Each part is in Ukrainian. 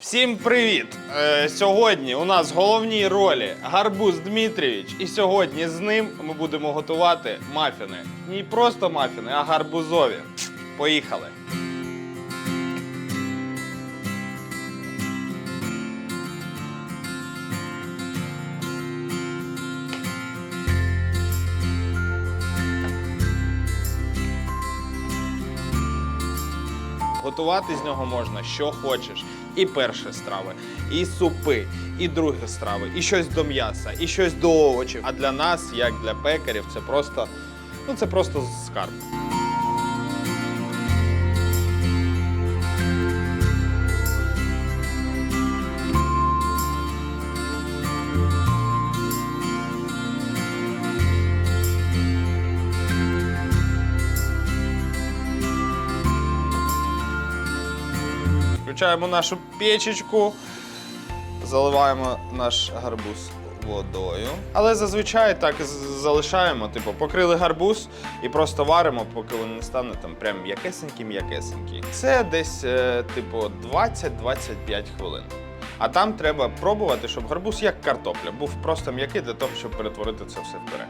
Всім привіт! Е, сьогодні у нас в головній ролі Гарбуз Дмитрійович, і сьогодні з ним ми будемо готувати мафіни. Не просто мафіни, а гарбузові. Поїхали! Готувати з нього можна що хочеш. І перші страви, і супи, і другі страви, і щось до м'яса, і щось до овочів. А для нас, як для пекарів, це просто, ну це просто скарб. Включаємо нашу печечку, заливаємо наш гарбуз водою. Але зазвичай так залишаємо, типу, покрили гарбуз і просто варимо, поки він не стане там прям м'якесенький-м'якесенький. Це десь, е, типу, 20-25 хвилин. А там треба пробувати, щоб гарбуз як картопля був просто м'який для того, щоб перетворити це все в пюре.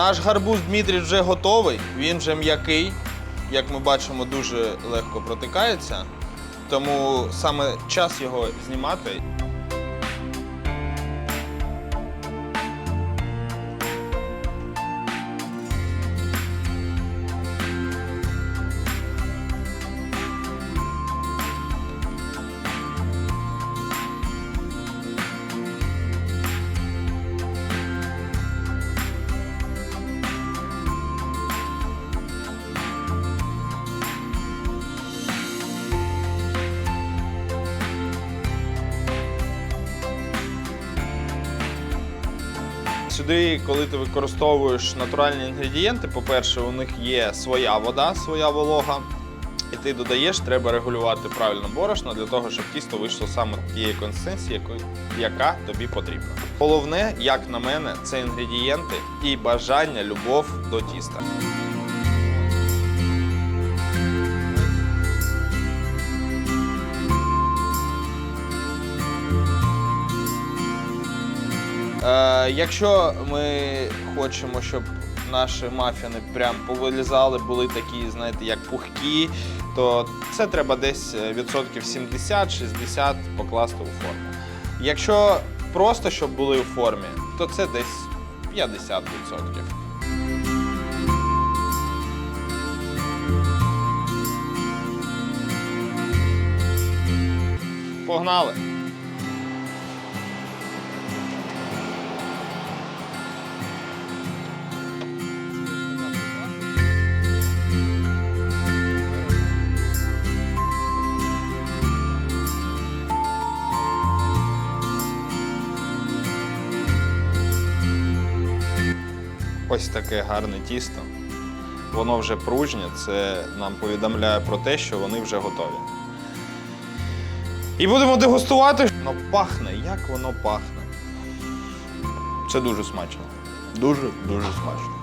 Наш гарбуз Дмитрій вже готовий, він вже м'який. Як ми бачимо, дуже легко протикається. Тому саме час його знімати. Сюди, коли ти використовуєш натуральні інгредієнти, по-перше, у них є своя вода, своя волога. І ти додаєш, треба регулювати правильно борошно для того, щоб тісто вийшло саме тієї консистенції, яка тобі потрібна. Головне, як на мене, це інгредієнти і бажання, любов до тіста. Якщо ми хочемо, щоб наші мафіни прям повилізали, були такі, знаєте, як пухкі, то це треба десь е, відсотків 70-60 покласти у форму. Якщо просто щоб були у формі, то це десь 50 відсотків. Погнали! Ось таке гарне тісто. Воно вже пружнє, це нам повідомляє про те, що вони вже готові. І будемо дегустувати. Воно пахне, як воно пахне. Це дуже смачно. Дуже, дуже смачно.